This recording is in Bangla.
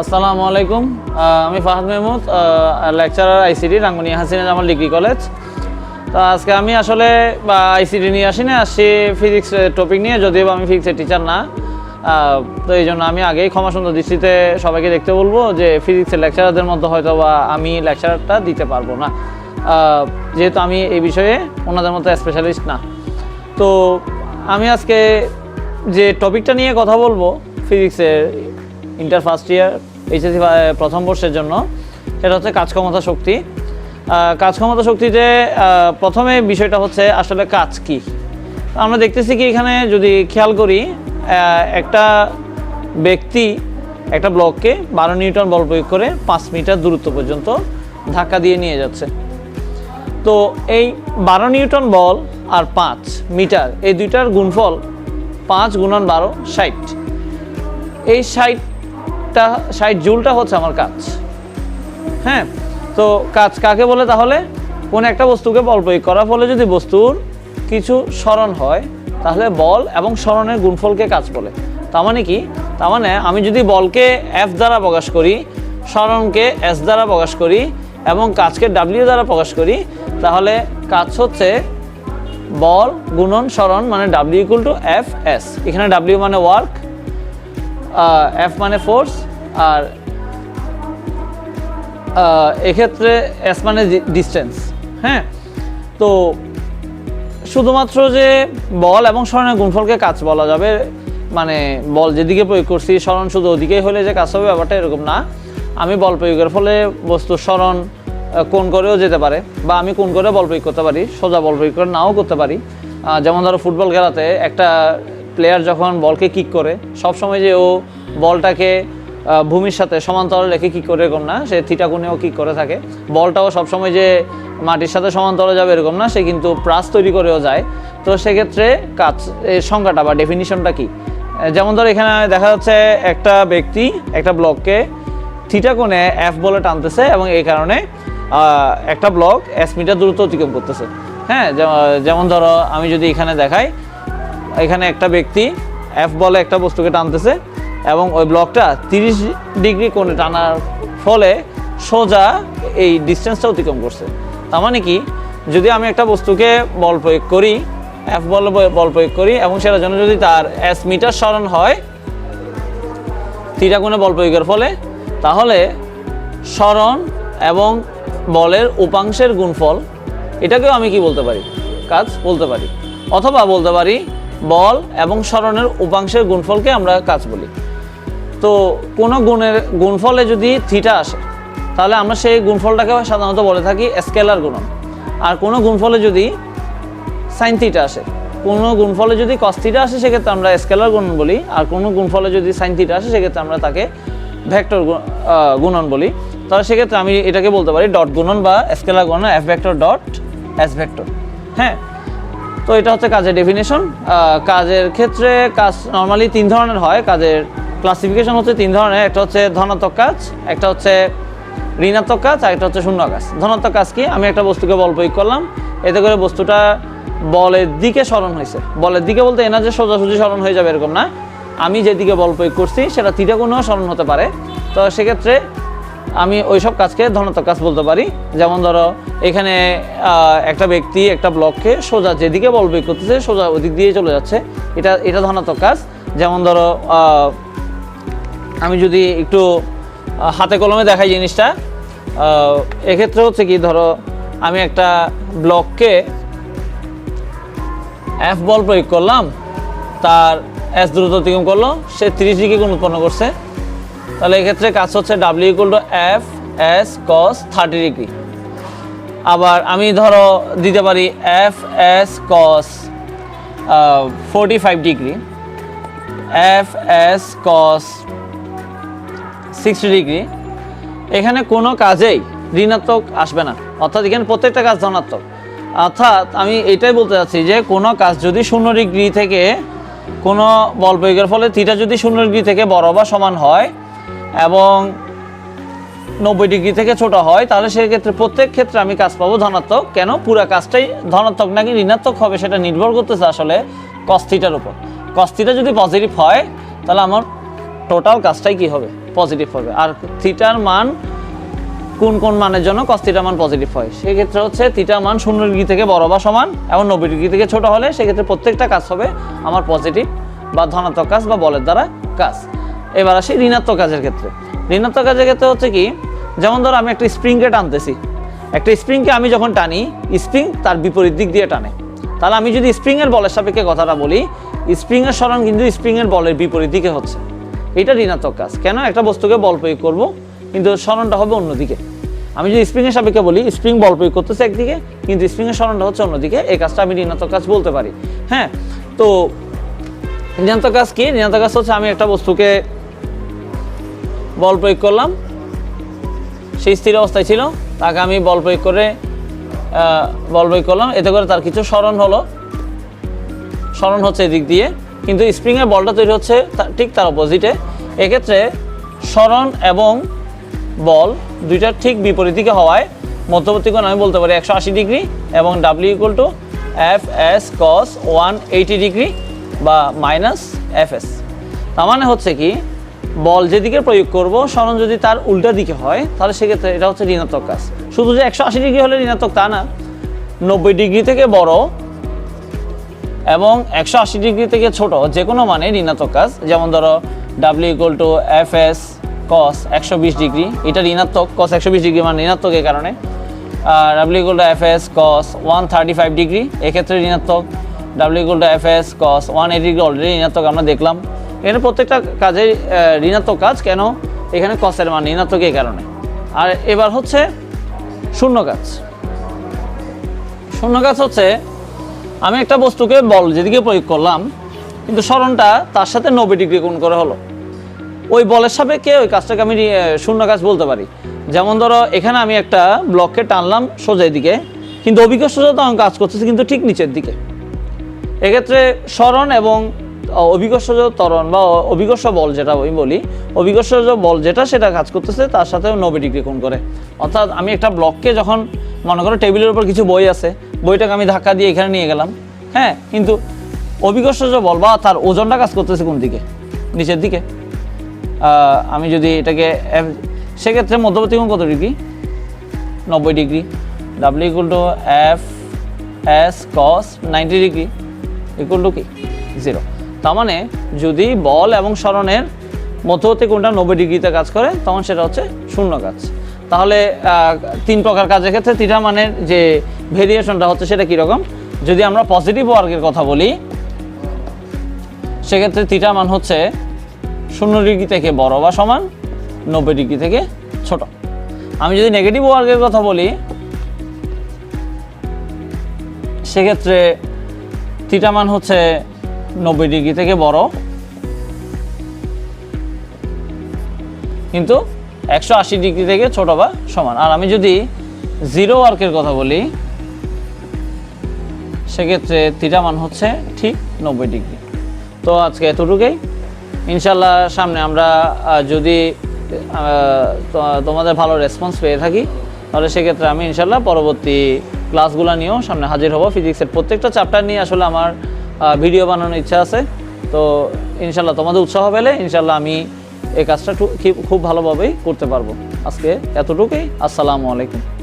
আসসালামু আলাইকুম। আমি Fahad Mahmud lecturer ICD Rangunia Hasina Jamal degree college. তো আজকে আমি আসলে আইসিডি নিয়ে আসি না আসছি ফিজিক্স টপিক নিয়ে, যদিও আমি ফিজিক্সের টিচার না। তো এই জন্য আমি আগেই ক্ষমা সুন্দর দৃষ্টিতে সবাইকে দেখতে বলব যে ফিজিক্সের লেকচারারদের মধ্যে হয়তো বা আমি লেকচারটা দিতে পারব না। যেহেতু আমি এই বিষয়ে ওনাদের মতো স্পেশালিস্ট না। তো আমি আজকে যে টপিকটা নিয়ে কথা বলব ফিজিক্সের ইন্টার ফার্স্ট ইয়ার, এইচএসসি প্রথম বর্ষের জন্য। সেটা হচ্ছে কাজ ক্ষমতা শক্তি। কাজ ক্ষমতা শক্তিতে প্রথমে বিষয়টা হচ্ছে আসলে কাজ কি। আমরা দেখতেছি কি এখানে যদি খেয়াল করি একটা ব্যক্তি একটা ব্লককে বারো নিউটন বল প্রয়োগ করে পাঁচ মিটার দূরত্ব পর্যন্ত ধাক্কা দিয়ে নিয়ে যাচ্ছে। তো এই বারো নিউটন বল আর পাঁচ মিটার, এই দুইটার গুণফল পাঁচ গুণন বারো, ষাট। এই ষাটটা, ষাট জুলটা হচ্ছে আমার কাজ। হ্যাঁ তো কাজ কাকে বলে তাহলে? কোন একটা বস্তুকে বল প্রয়োগ করার ফলে যদি বস্তুর কিছু স্মরণ হয়, তাহলে বল এবং স্মরণের গুণফলকে কাজ বলে। তার মানে কি? তার মানে আমি যদি বলকে এফ দ্বারা প্রকাশ করি, স্মরণকে এস দ্বারা প্রকাশ করি এবং কাজকে ডাব্লিউ দ্বারা প্রকাশ করি, তাহলে কাজ হচ্ছে বল, গুণন, স্মরণ মানে W equal to F S এখানে ডাব্লিউ মানে ওয়ার্ক এফ মানে ফোর্স আর এক্ষেত্রে এস মানে ডিস্টেন্স হ্যাঁ? তো শুধুমাত্র যে বল এবং স্মরণের গুণফলকে কাজ বলা যাবে মানে বল যেদিকে প্রয়োগ করছি স্মরণ শুধু ওদিকেই হলে যে কাজ হবে ব্যাপারটা এরকম না। আমি বল প্রয়োগের ফলে বস্তু স্মরণ কোন করেও যেতে পারে বা আমি কোন করে বল প্রয়োগ করতে পারি, সোজা বল প্রয়োগ করে নাও করতে পারি। যেমন ধরো ফুটবল খেলাতে একটা প্লেয়ার যখন বলকে কিক করে সব সময় যে ও বলটাকে ভূমির সাথে সমান্তরাল রেখে কিক করে এরকম না, সে থিটা কোণেও কিক করে থাকে। বলটাও সবসময় যে মাটির সাথে সমান্তরালে যাবে এরকম না, সে কিন্তু প্রাস তৈরি করেও যায়। তো সেক্ষেত্রে কাজ সংজ্ঞাটা বা ডেফিনিশনটা কি? যেমন ধর এখানে দেখা যাচ্ছে একটা ব্যক্তি একটা ব্লককে থিটা কোণে বলে টানতেছে এবং এই কারণে একটা ব্লক এস মিটার দূরত্ব অতিক্রম করতেছে। হ্যাঁ যেমন ধরো আমি যদি এখানে দেখাই এখানে একটা ব্যক্তি এফ বলে একটা বস্তুকে টানতেছে এবং ওই ব্লকটা তিরিশ ডিগ্রি কোণে টানার ফলে সোজা এই ডিস্টেন্সটা অতিক্রম করছে। তার মানে কি? যদি আমি একটা বস্তুকে বল প্রয়োগ করি এফ বল বল প্রয়োগ করি এবং সেটার জন্য যদি তার এস মিটার স্মরণ হয় থিটা কোণে বল প্রয়োগের ফলে, তাহলে স্মরণ এবং বলের উপাংশের গুণফল, এটাকেও আমি কি বলতে পারি? কাজ বলতে পারি। অথবা বলতে পারি বল এবং স্মরণের উপাংশের গুণফলকে আমরা কাজ বলি। তো কোনো গুণের গুণফলে যদি থিটা আসে, তাহলে আমরা সেই গুণফলটাকে সাধারণত বলে থাকি স্কেলার গুণন। আর কোনো গুণফলে যদি সাইন থিটা আসে, কোনো গুণফলে যদি কস থিটা আসে, সেক্ষেত্রে আমরা স্কেলার গুণন বলি। আর কোনো গুণফলে যদি সাইন থিটা আসে, সেক্ষেত্রে আমরা তাকে ভেক্টর গুণন বলি। তাহলে সেক্ষেত্রে আমি এটাকে বলতে পারি ডট গুণন বা স্কেলার গুণন F vector dot S vector. হ্যাঁ? তো এটা হচ্ছে কাজের ডেফিনেশন কাজের ক্ষেত্রে কাজ নর্মালি তিন ধরনের হয়। কাজের ক্লাসিফিকেশন হচ্ছে তিন ধরনের, একটা হচ্ছে ধনাত্মক কাজ, একটা হচ্ছে ঋণাত্মক কাজ, আর একটা হচ্ছে শূন্য কাজ। ধনাত্মক কাজ কি? আমি একটা বস্তুকে বল প্রয়োগ করলাম, এতে করে বস্তুটা বলের দিকে স্মরণ হয়েছে। বলের দিকে বলতে এনা যে সোজাসুজি স্মরণ হয়ে যাবে এরকম না। আমি যেদিকে বল প্রয়োগ করছি, সেটা তিটা কোণেও স্মরণ হতে পারে। তো সেক্ষেত্রে আমি ওইসব কাজকে ধনাত্মক কাজ বলতে পারি। যেমন ধরো, এখানে একটা ব্যক্তি একটা ব্লককে সোজা যেদিকে বল প্রয়োগ করতেছে, সোজা ওদিক দিয়ে চলে যাচ্ছে। এটা এটা ধনাত্মক কাজ। যেমন ধরো আমি যদি একটু হাতে কলমে দেখাই জিনিসটা এক্ষেত্রে হচ্ছে কি, ধরো, আমি একটা ব্লককে এফ বল প্রয়োগ করলাম, তার এস দ্রুত অতিক্রম করল, সে তিরিশ ডিগ্রি কোণ উৎপন্ন করছে। তাহলে এক্ষেত্রে কাজ হচ্ছে W equal to F S cos thirty degree আবার আমি ধরো দিতে পারি F S cos forty five degree F S cos sixty degree এখানে কোনো কাজেই ঋণাত্মক আসবে না। অর্থাৎ এখানে প্রত্যেকটা কাজ ধনাত্মক। অর্থাৎ আমি এটাই বলতে চাচ্ছি যে কোনো কাজ যদি শূন্য ডিগ্রি থেকে কোনো বল প্রয়োগের ফলে থিটা যদি শূন্য ডিগ্রি থেকে বড় বা সমান হয় এবং নব্বই ডিগ্রি থেকে ছোট হয়, তাহলে সেক্ষেত্রে প্রত্যেক ক্ষেত্রে আমি কাজ পাবো ধনাত্মক। কেন? পুরো কাজটাই ধনাত্মক নাকি ঋণাত্মক হবে সেটা নির্ভর করতেছে আসলে কস্তিটার উপর। কস্তিটা যদি পজিটিভ হয়, তাহলে আমার টোটাল কাজটাই কি হবে? পজিটিভ হবে। আর থিটার মান কোন কোন মানের জন্য কস থিটা মান পজিটিভ হয়? সেক্ষেত্রে হচ্ছে থিটা মান শূন্য ডিগ্রি থেকে বড় বা সমান এবং নব্বই ডিগ্রি থেকে ছোট হলে সেক্ষেত্রে প্রত্যেকটা কাজ হবে আমার পজিটিভ বা ধনাত্মক কাজ বা বলের দ্বারা কাজ। এবার আসি ঋণাত্মক কাজের ক্ষেত্রে। ঋণাত্মক কাজের ক্ষেত্রে হচ্ছে কি, যেমন ধরো আমি একটা স্প্রিংকে টানতেছি। একটা স্প্রিংকে আমি যখন টানি স্প্রিং তার বিপরীত দিক দিয়ে টানে। তাহলে আমি যদি স্প্রিংয়ের বলের সাপেক্ষে কথাটা বলি স্প্রিংয়ের স্মরণ কিন্তু স্প্রিংয়ের বলের বিপরীত দিকে হচ্ছে। এটা ঋণাত্মক কাজ। কেন? একটা বস্তুকে বল প্রয়োগ করব, কিন্তু স্মরণটা হবে অন্যদিকে। আমি যদি স্প্রিংয়ের সাপেক্ষে বলি স্প্রিং বল প্রয়োগ করতেছে একদিকে, কিন্তু স্প্রিংয়ের স্মরণটা হচ্ছে অন্যদিকে, এই কাজটা আমি ঋণাত্মক কাজ বলতে পারি। হ্যাঁ? তো ঋণাত্মক কাজ কি? ঋণাত্মক কাজ হচ্ছে আমি একটা বস্তুকে বল প্রয়োগ করলাম। সেই স্থির অবস্থায় ছিল। তাকে আমি বল প্রয়োগ করে বল প্রয়োগ করলাম। এতে করে তার কিছু স্মরণ হলো। স্মরণ হচ্ছে এদিক দিয়ে। কিন্তু স্প্রিংয়ের বলটা তৈরি হচ্ছে ঠিক তার অপোজিটে এক্ষেত্রে স্মরণ এবং বল দুইটার ঠিক বিপরীত দিকে হওয়ায় মধ্যবর্তী কোণ আমি বলতে পারি একশো আশি ডিগ্রি এবং W equal to F S cos one eighty degree বা মাইনাস এফ এস তার মানে হচ্ছে কি বল যেদিকে প্রয়োগ করব স্মরণ যদি তার উল্টা দিকে হয়, তাহলে সেক্ষেত্রে এটা হচ্ছে ঋণাত্মক কাজ। শুধু যে একশো আশি ডিগ্রি হলে ঋণাত্মক তা না, নব্বই ডিগ্রি থেকে বড় এবং একশো আশি ডিগ্রি থেকে ছোট যে কোনো মানে ঋণাত্মক কাজ, যেমন ধরো W equal to F S cos একশো বিশ ডিগ্রি, এটা ঋণাত্মক কস একশো বিশ ডিগ্রি মানে ঋণাত্মক এই কারণে। W equal to F S cos one thirty five degree, এক্ষেত্রে ঋণাত্মক। W equal to F S cos one eighty degree already ঋণাত্মক, আমরা দেখলাম। এখানে প্রত্যেকটা কাজে ঋণাত্মক কাজ, কেন? এখানে কসের মান ঋণাত্মক এই কারণে। আর এবার হচ্ছে শূন্য কাজ। শূন্য কাজ হচ্ছে, আমি একটা বস্তুকে বল যেদিকে প্রয়োগ করলাম, কিন্তু স্মরণটা তার সাথে নব্বই ডিগ্রি কোণ করে হলো। ওই বলের সাপেক্ষে ওই কাজটাকে আমি শূন্য কাজ বলতে পারি। যেমন ধরো, এখানে আমি একটা ব্লককে টানলাম সোজা দিকে কিন্তু অভিজ্ঞ সোজা তো আমি কাজ করতেছি কিন্তু ঠিক নিচের দিকে। এক্ষেত্রে স্মরণ এবং অভিজ্ঞসজ ত্বরণ বা অভিজ্ঞস বল যেটা আমি বলি অভিজ্ঞসজ বল যেটা সেটা কাজ করতেছে, তার সাথে নব্বই ডিগ্রি কোণ করে। অর্থাৎ আমি একটা ব্লককে যখন মনে করো টেবিলের উপর কিছু বই আছে, বইটাকে আমি ধাক্কা দিয়ে এখানে নিয়ে গেলাম হ্যাঁ কিন্তু অভিজ্ঞসজ বল বা তার ওজনটা কাজ করতেছে কোন দিকে? নিচের দিকে। আমি যদি এটাকে সেক্ষেত্রে মধ্যবর্তী কোণ কত ডিগ্রি? নব্বই degree. W equal to F S cos ninety degree equal to কি? জিরো তার মানে যদি বল এবং স্মরণের মধ্যবর্তী কোনটা নব্বই ডিগ্রিতে কাজ করে, তখন সেটা হচ্ছে শূন্য কাজ। তাহলে তিন প্রকার কাজের ক্ষেত্রে তিনটা মানের যে ভেরিয়েশনটা হচ্ছে সেটা কীরকম যদি আমরা পজিটিভ ওয়ার্কের কথা বলি, সেক্ষেত্রে থিটা মান হচ্ছে শূন্য ডিগ্রি থেকে বড় বা সমান, নব্বই ডিগ্রি থেকে ছোট। আমি যদি নেগেটিভ ওয়ার্কের কথা বলি, সেক্ষেত্রে থিটা মান হচ্ছে নব্বই ডিগ্রি থেকে বড়। কিন্তু একশো আশি ডিগ্রি থেকে ছোট বা সমান। আর আমি যদি জিরো ওয়ার্কের কথা বলি, সেক্ষেত্রে থিটা মান হচ্ছে ঠিক নব্বই ডিগ্রি। তো আজকে এতটুকুই। ইনশাল্লাহ সামনে আমরা যদি তোমাদের ভালো রেসপন্স পেয়ে থাকি, তাহলে সেক্ষেত্রে আমি ইনশাল্লাহ পরবর্তী ক্লাসগুলো নিয়েও সামনে হাজির হব। ফিজিক্সের প্রত্যেকটা চ্যাপ্টার নিয়ে আসলে আমার ভিডিও বানানোর ইচ্ছা আছে। তো ইনশাল্লাহ তোমাদের উৎসাহ পেলে ইনশাল্লাহ আমি এই কাজটা খুব- ভালোভাবেই করতে পারব। আজকে এতটুকুই। আসসালামু আলাইকুম।